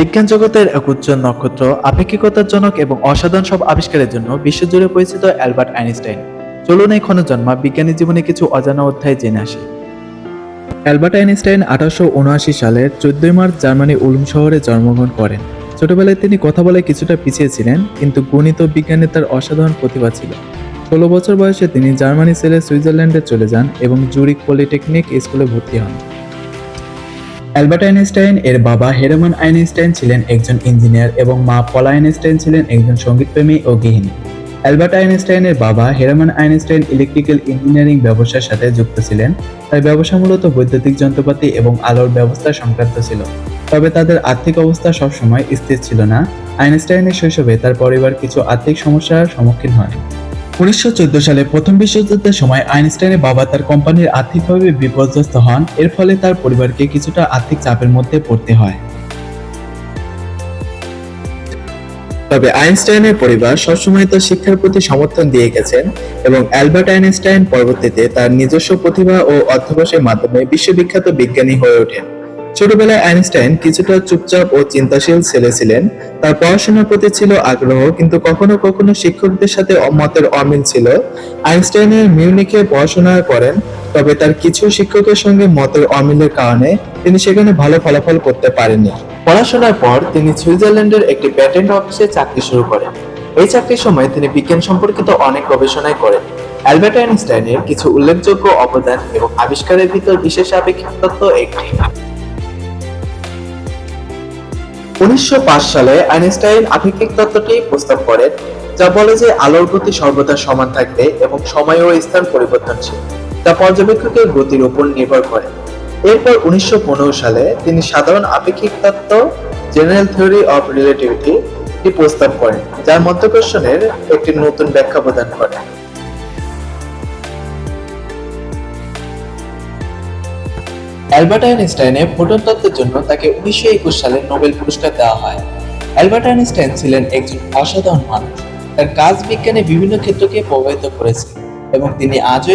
বিজ্ঞান জগতের এক উজ্জ্বল নক্ষত্র আপেক্ষিকতার জনক এবং অসাধারণ সব আবিষ্কারের জন্য বিশ্বজুড়ে পরিচিত অ্যালবার্ট আইনস্টাইন। চলুন এই ক্ষণজন্মা বিজ্ঞানী জীবনে কিছু অজানা অধ্যায় জেনে আসি। অ্যালবার্ট আইনস্টাইন আঠারোশো উনআশি সালের চোদ্দই মার্চ জার্মানি উলুম শহরে জন্মগ্রহণ করেন। ছোটবেলায় তিনি কথা বলে কিছুটা পিছিয়ে ছিলেন, কিন্তু গণিত বিজ্ঞানে তার অসাধারণ প্রতিভা ছিল। ষোলো বছর বয়সে তিনি জার্মানি ছেড়ে সুইজারল্যান্ডে চলে যান এবং জুরিক পলিটেকনিক স্কুলে ভর্তি হন। অ্যালবার্ট আইনস্টাইন, এর বাবা হেরমান আইনস্টাইন ছিলেন একজন ইঞ্জিনিয়ার এবং মা পলা আইনস্টাইন ছিলেন একজন সঙ্গীতপ্রেমী ও গৃহিণী। অ্যালবার্ট আইনস্টাইনের বাবা হেরমান আইনস্টাইন ইলেকট্রিক্যাল ইঞ্জিনিয়ারিং ব্যবসার সাথে যুক্ত ছিলেন তার ব্যবসা মূলত বৈদ্যুতিক যন্ত্রপাতি এবং আলোর ব্যবস্থা সংক্রান্ত ছিল। তবে তাদের আর্থিক অবস্থা সবসময় স্থির ছিল না। আইনস্টাইনের শৈশবে তার পরিবার কিছু আর্থিক সমস্যার সম্মুখীন হয় উনিশশো সালে প্রথম বিশ্বযুদ্ধের সময় আইনস্টাইনের বাবা তার কোম্পানির আর্থিকভাবে বিপর্যস্ত হন। এর ফলে তার পরিবারকে কিছুটা আর্থিক চাপের মধ্যে পড়তে হয়। তবে আইনস্টাইনের পরিবার সবসময় তার শিক্ষার প্রতি সমর্থন দিয়ে গেছেন এবং অ্যালবার্ট আইনস্টাইন পরবর্তীতে তার নিজস্ব প্রতিভা ও অধ্যবসায়ের মাধ্যমে বিশ্ববিখ্যাত বিজ্ঞানী হয়ে ওঠেন। ছোটবেলায় আইনস্টাইন কিছুটা চুপচাপ ও চিন্তাশীল ছেলে ছিলেন। তার পড়াশোনার প্রতি ছিল আগ্রহ, কিন্তু কখনো কখনো শিক্ষকদের সাথে মতের অমিল ছিল। আইনস্টাইনের মিউনিখে পড়াশোনা করেন, তবে তার কিছু শিক্ষকের সঙ্গে মতের অমিলের কারণে তিনি সেখানে ভালো ফলাফল করতে পারেননি। পড়াশোনার পর তিনি সুইজারল্যান্ডের একটি প্যাটেন্ট অফিসে চাকরি শুরু করেন। এই চাকরির সময় তিনি বিজ্ঞান সম্পর্কিত অনেক গবেষণায় করেন। অ্যালবার্ট আইনস্টাইনের কিছু উল্লেখযোগ্য অবদান এবং আবিষ্কারের ভিতর বিশেষ আপেক্ষিক তত্ত্ব একটি। উনিশশো পাঁচ সালে আইনস্টাইন আপেক্ষিক তত্ত্বটি প্রস্তাব করেন যা বলে যে আলোর গতি সর্বদা সমান থাকবে এবং সময় ও স্থান পরিবর্তনশীল, যা পর্যবেক্ষকের গতির উপর নির্ভর করে। এরপর উনিশশো পনেরো সালে তিনি সাধারণ আপেক্ষিক তত্ত্ব, জেনারেল থিওরি অফ রিলেটিভিটি প্রস্তাব করেন, যার মধ্যাকর্ষণের একটি নতুন ব্যাখ্যা প্রদান করে অ্যালবার্ট আইনস্টাইনের ফোটন তত্ত্বের জন্য তাকে উনিশশো একুশ সালে নোবেল পুরস্কার দেওয়া হয়। অ্যালবার্ট আইনস্টাইন ছিলেন একজন অসাধারণ মানুষ। তার কাজ বিজ্ঞানে বিভিন্ন ক্ষেত্রকে প্রভাবিত করেছে এবং তিনি আজও